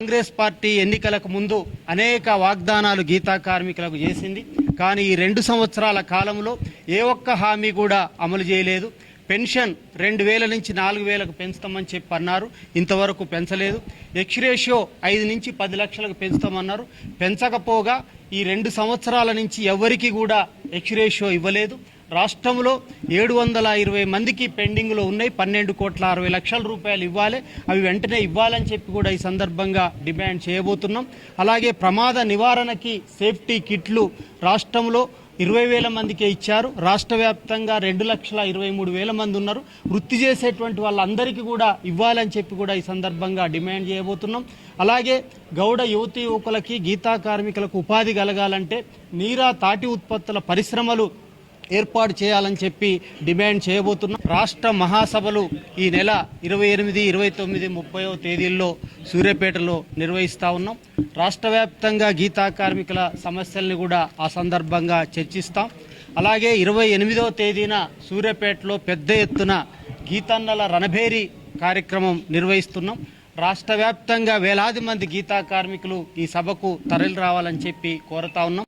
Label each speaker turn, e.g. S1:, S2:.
S1: Congress party ఎన్నికలకు ముందు అనేక వాగ్దానాలు గీతా కార్మికులకు చేసింది. కానీ ఈ రెండు సంవత్సరాల కాలంలో ఏ ఒక్క హామీ కూడా అమలు చేయలేదు. పెన్షన్ రెండు వేల నుంచి నాలుగు వేలకు పెంచుతామని చెప్పి అన్నారు. ఇంతవరకు పెంచలేదు. ఎక్స్రేషియో ఐదు నుంచి పది లక్షలకు పెంచుతామన్నారు. పెంచకపోగా ఈ రెండు సంవత్సరాల నుంచి ఎవరికి కూడా ఎక్స్రేషియో ఇవ్వలేదు. రాష్ట్రంలో ఏడు వందల ఇరవై మందికి పెండింగ్లో ఉన్నాయి. పన్నెండు కోట్ల అరవై లక్షల రూపాయలు ఇవ్వాలి. అవి వెంటనే ఇవ్వాలని చెప్పి కూడా ఈ సందర్భంగా డిమాండ్ చేయబోతున్నాం. అలాగే ప్రమాద నివారణకి సేఫ్టీ కిట్లు రాష్ట్రంలో ఇరవై వేల మందికే ఇచ్చారు. రాష్ట్ర వ్యాప్తంగా రెండు లక్షల ఇరవై మూడు వేల మంది ఉన్నారు. వృత్తి చేసేటువంటి వాళ్ళందరికీ కూడా ఇవ్వాలని చెప్పి కూడా ఈ సందర్భంగా డిమాండ్ చేయబోతున్నాం. అలాగే గౌడ యువతి యువకులకి గీతా కార్మికులకు ఉపాధి కలగాలంటే నీరా తాటి ఉత్పత్తుల పరిశ్రమలు ఏర్పాటు చేయాలని చెప్పి డిమాండ్ చేయబోతున్నాం రాష్ట్ర మహాసభలు ఈ నెల ఇరవై ఎనిమిది ఇరవై తొమ్మిది ముప్పైవ తేదీల్లో సూర్యాపేటలో నిర్వహిస్తూ ఉన్నాం. రాష్ట్ర వ్యాప్తంగా గీతా కార్మికుల సమస్యల్ని కూడా ఆ సందర్భంగా చర్చిస్తాం. అలాగే ఇరవై ఎనిమిదవ తేదీన సూర్యాపేటలో పెద్ద ఎత్తున గీతన్నల రణభేరి కార్యక్రమం నిర్వహిస్తున్నాం. రాష్ట్ర వ్యాప్తంగా వేలాది మంది గీతా కార్మికులు ఈ సభకు తరలి రావాలని చెప్పి కోరుతా ఉన్నాం.